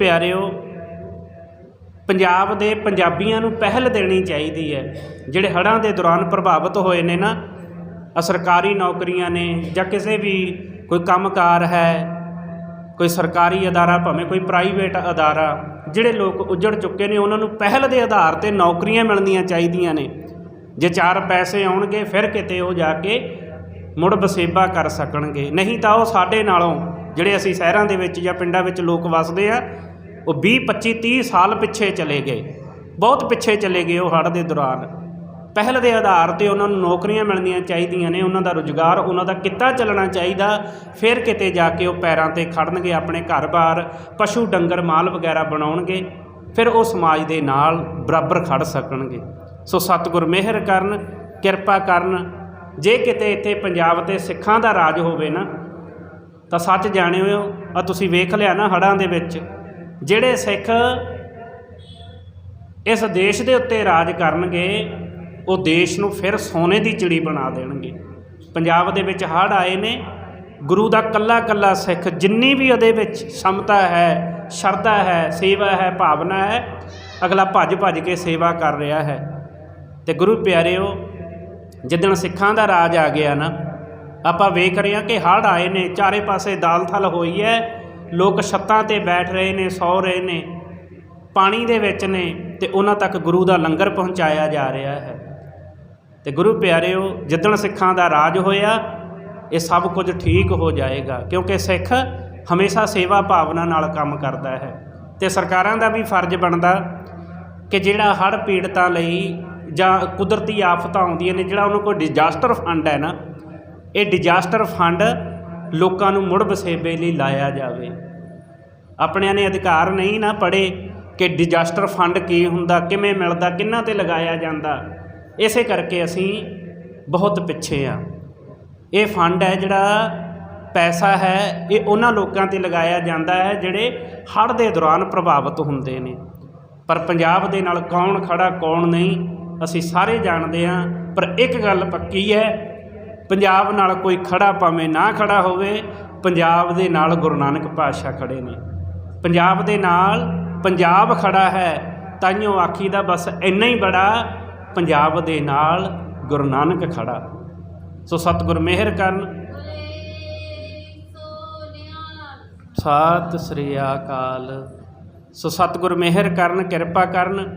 ਪਿਆਰਿਓ, ਪੰਜਾਬ ਦੇ ਪੰਜਾਬੀਆਂ ਨੂੰ ਪਹਿਲ ਦੇਣੀ ਚਾਹੀਦੀ ਹੈ। ਜਿਹੜੇ ਹੜ੍ਹਾਂ ਦੇ ਦੌਰਾਨ ਪ੍ਰਭਾਵਿਤ ਹੋਏ ਨੇ ਨਾ ਸਰਕਾਰੀ ਨੌਕਰੀਆਂ ਨੇ ਜਾਂ ਕਿਸੇ ਵੀ ਕੋਈ ਕੰਮਕਾਰ ਹੈ, ਕੋਈ ਸਰਕਾਰੀ ਅਦਾਰਾ, ਭਾਵੇਂ ਕੋਈ ਪ੍ਰਾਈਵੇਟ ਅਦਾਰਾ, ਜਿਹੜੇ ਲੋਕ ਉੱਜੜ ਚੁੱਕੇ ਨੇ, ਉਹਨਾਂ ਨੂੰ ਪਹਿਲ ਦੇ ਆਧਾਰ ਤੇ ਨੌਕਰੀਆਂ ਮਿਲਣੀਆਂ ਚਾਹੀਦੀਆਂ ਨੇ। ਜੇ ਚਾਰ ਪੈਸੇ ਆਉਣਗੇ, ਫਿਰ ਕਿਤੇ ਉਹ ਜਾ ਕੇ ਮੁੜ ਬਸੇਬਾ ਕਰ ਸਕਣਗੇ। ਨਹੀਂ ਤਾਂ ਉਹ ਸਾਡੇ ਨਾਲੋਂ, ਜਿਹੜੇ ਅਸੀਂ ਸ਼ਹਿਰਾਂ ਦੇ ਵਿੱਚ ਜਾਂ ਪਿੰਡਾਂ ਵਿੱਚ ਲੋਕ ਵੱਸਦੇ ਆ ਉਹ 20 25 30 ਸਾਲ ਪਿੱਛੇ ਚਲੇ ਗਏ। ਬਹੁਤ ਪਿੱਛੇ ਚਲੇ ਗਏ ਉਹ ਹੜ੍ਹ ਦੇ ਦੌਰਾਨ। ਪਹਿਲ ਦੇ ਆਧਾਰ ਤੇ ਉਹਨਾਂ ਨੂੰ ਨੌਕਰੀਆਂ ਮਿਲਣੀਆਂ ਚਾਹੀਦੀਆਂ ਨੇ, ਉਹਨਾਂ ਦਾ ਰੁਜ਼ਗਾਰ, ਉਹਨਾਂ ਦਾ ਕਿੱਤਾ ਚੱਲਣਾ ਚਾਹੀਦਾ। ਫਿਰ ਕਿਤੇ ਜਾ ਕੇ ਉਹ ਪੈਰਾਂ ਤੇ ਖੜਨਗੇ ਆਪਣੇ ਘਰ-ਬਾਰ, ਪਸ਼ੂ ਡੰਗਰ ਮਾਲ ਵਗੈਰਾ ਬਣਾਉਣਗੇ। ਫਿਰ ਉਹ ਸਮਾਜ ਦੇ ਨਾਲ ਬਰਾਬਰ ਖੜ ਸਕਣਗੇ। ਸੋ ਸਤਿਗੁਰ ਮਿਹਰ ਕਰਨ, ਕਿਰਪਾ ਕਰਨ। ਜੇ ਕਿਤੇ ਇੱਥੇ ਪੰਜਾਬ ਤੇ ਸਿੱਖਾਂ ਦਾ ਰਾਜ ਹੋਵੇ ਨਾ, ਤਾਂ ਸੱਚ ਜਾਣਿਓ ਆ ਤੁਸੀਂ ਵੇਖ ਲਿਆ ਨਾ ਹੜ੍ਹਾਂ ਦੇ ਵਿੱਚ। ਜਿਹੜੇ ਸਿੱਖ ਇਸ ਦੇਸ਼ ਦੇ ਉੱਤੇ ਰਾਜ ਕਰਨਗੇ, ਉਹ ਦੇਸ਼ ਨੂੰ ਫਿਰ ਸੋਨੇ ਦੀ ਚਿੜੀ ਬਣਾ ਦੇਣਗੇ। ਪੰਜਾਬ ਦੇ ਵਿੱਚ ਹੜ੍ਹ ਆਏ ਨੇ, ਗੁਰੂ ਦਾ ਕੱਲਾ ਕੱਲਾ ਸਿੱਖ ਜਿੰਨੀ ਵੀ ਉਹਦੇ ਵਿੱਚ ਸਮਤਾ ਹੈ, ਸ਼ਰਧਾ ਹੈ, ਸੇਵਾ ਹੈ, ਭਾਵਨਾ ਹੈ, ਅਗਲਾ ਭੱਜ ਭੱਜ ਕੇ ਸੇਵਾ ਕਰ ਰਿਹਾ ਹੈ। ਤੇ ਗੁਰੂ ਪਿਆਰਿਓ, ਜਿੱਦਣ ਸਿੱਖਾਂ ਦਾ ਰਾਜ ਆ ਗਿਆ ਨਾ, ਆਪਾਂ ਵੇਖ ਰਹੇ ਹਾਂ ਕਿ ਹੜ੍ਹ ਆਏ ਨੇ, ਚਾਰੇ ਪਾਸੇ ਦਾਲ ਥਲ ਹੋਈ ਹੈ ਲੋਕ ਛੱਤਾਂ ਤੇ ਬੈਠ ਰਹੇ ਨੇ, ਸੌ ਰਹੇ ਨੇ, ਪਾਣੀ ਦੇ ਵਿੱਚ ਨੇ ਤੇ ਉਹਨਾਂ ਤੱਕ ਗੁਰੂ ਦਾ ਲੰਗਰ ਪਹੁੰਚਾਇਆ ਜਾ ਰਿਹਾ ਹੈ। ਤੇ ਗੁਰੂ ਪਿਆਰਿਓ, ਜਿੱਦਣ ਸਿੱਖਾਂ ਦਾ ਰਾਜ ਹੋਇਆ, ਇਹ ਸਭ ਕੁਝ ਠੀਕ ਹੋ ਜਾਏਗਾ, ਕਿਉਂਕਿ ਸਿੱਖ ਹਮੇਸ਼ਾ ਸੇਵਾ ਭਾਵਨਾ ਨਾਲ ਕੰਮ ਕਰਦਾ ਹੈ। ਤੇ ਸਰਕਾਰਾਂ ਦਾ ਵੀ ਫਰਜ਼ ਬਣਦਾ ਕਿ ਜਿਹੜਾ ਹੜ੍ਹ ਪੀੜਤਾਂ ਲਈ ਜਾਂ ਕੁਦਰਤੀ ਆਫਤਾਂ ਆਉਂਦੀਆਂ ਨੇ, ਜਿਹੜਾ ਉਹਨੂੰ ਕੋਲ ਡਿਜ਼ਾਸਟਰ ਫੰਡ ਹੈ ਨਾ, ਇਹ ਡਿਜ਼ਾਸਟਰ ਫੰਡ ਲੋਕਾਂ ਨੂੰ ਮੁੜ ਵਸੇਬੇ ਲਈ ਲਾਇਆ ਜਾਵੇ। ਆਪਣਿਆਂ ਨੇ ਅਧਿਕਾਰ ਨਹੀਂ ਨਾ ਪੜੇ ਕਿ ਡਿਜ਼ਾਸਟਰ ਫੰਡ ਕੀ ਹੁੰਦਾ, ਕਿਵੇਂ ਮਿਲਦਾ, ਕਿੰਨਾ ਤੇ ਲਗਾਇਆ ਜਾਂਦਾ। ਇਸੇ ਕਰਕੇ ਅਸੀਂ ਬਹੁਤ ਪਿੱਛੇ ਆ। ਇਹ ਫੰਡ ਹੈ ਜਿਹੜਾ ਪੈਸਾ ਹੈ, ਇਹ ਉਹਨਾਂ ਲੋਕਾਂ ਤੇ ਲਗਾਇਆ ਜਾਂਦਾ ਹੈ ਜਿਹੜੇ ਹੜ੍ਹ ਦੇ ਦੌਰਾਨ ਪ੍ਰਭਾਵਿਤ ਹੁੰਦੇ ਨੇ। ਪਰ ਪੰਜਾਬ ਦੇ ਨਾਲ ਕੌਣ ਖੜਾ ਕੌਣ ਨਹੀਂ, ਅਸੀਂ ਸਾਰੇ ਜਾਣਦੇ ਹਾਂ ਪਰ ਇੱਕ ਗੱਲ ਪੱਕੀ ਹੈ ਪੰਜਾਬ ਨਾਲ ਕੋਈ ਖੜਾ ਭਾਵੇਂ ਨਾ ਖੜਾ ਹੋਵੇ, ਪੰਜਾਬ ਦੇ ਨਾਲ ਗੁਰੂ ਨਾਨਕ ਪਾਤਸ਼ਾਹ ਖੜੇ ਨੇ। ਪੰਜਾਬ ਦੇ ਨਾਲ ਪੰਜਾਬ ਖੜਾ ਹੈ ਤਾਈਓ ਆਖੀ ਦਾ ਬਸ ਇੰਨਾ ਹੀ ਬੜਾ, ਪੰਜਾਬ ਦੇ ਨਾਲ ਗੁਰੂ ਨਾਨਕ ਖੜਾ। ਸੋ ਸਤਿਗੁਰ ਮਿਹਰ ਕਰਨ। ਸਤਿ ਸ੍ਰੀ ਅਕਾਲ। ਸੋ ਸਤਿਗੁਰ ਮਿਹਰ ਕਰਨ, ਕਿਰਪਾ ਕਰਨ।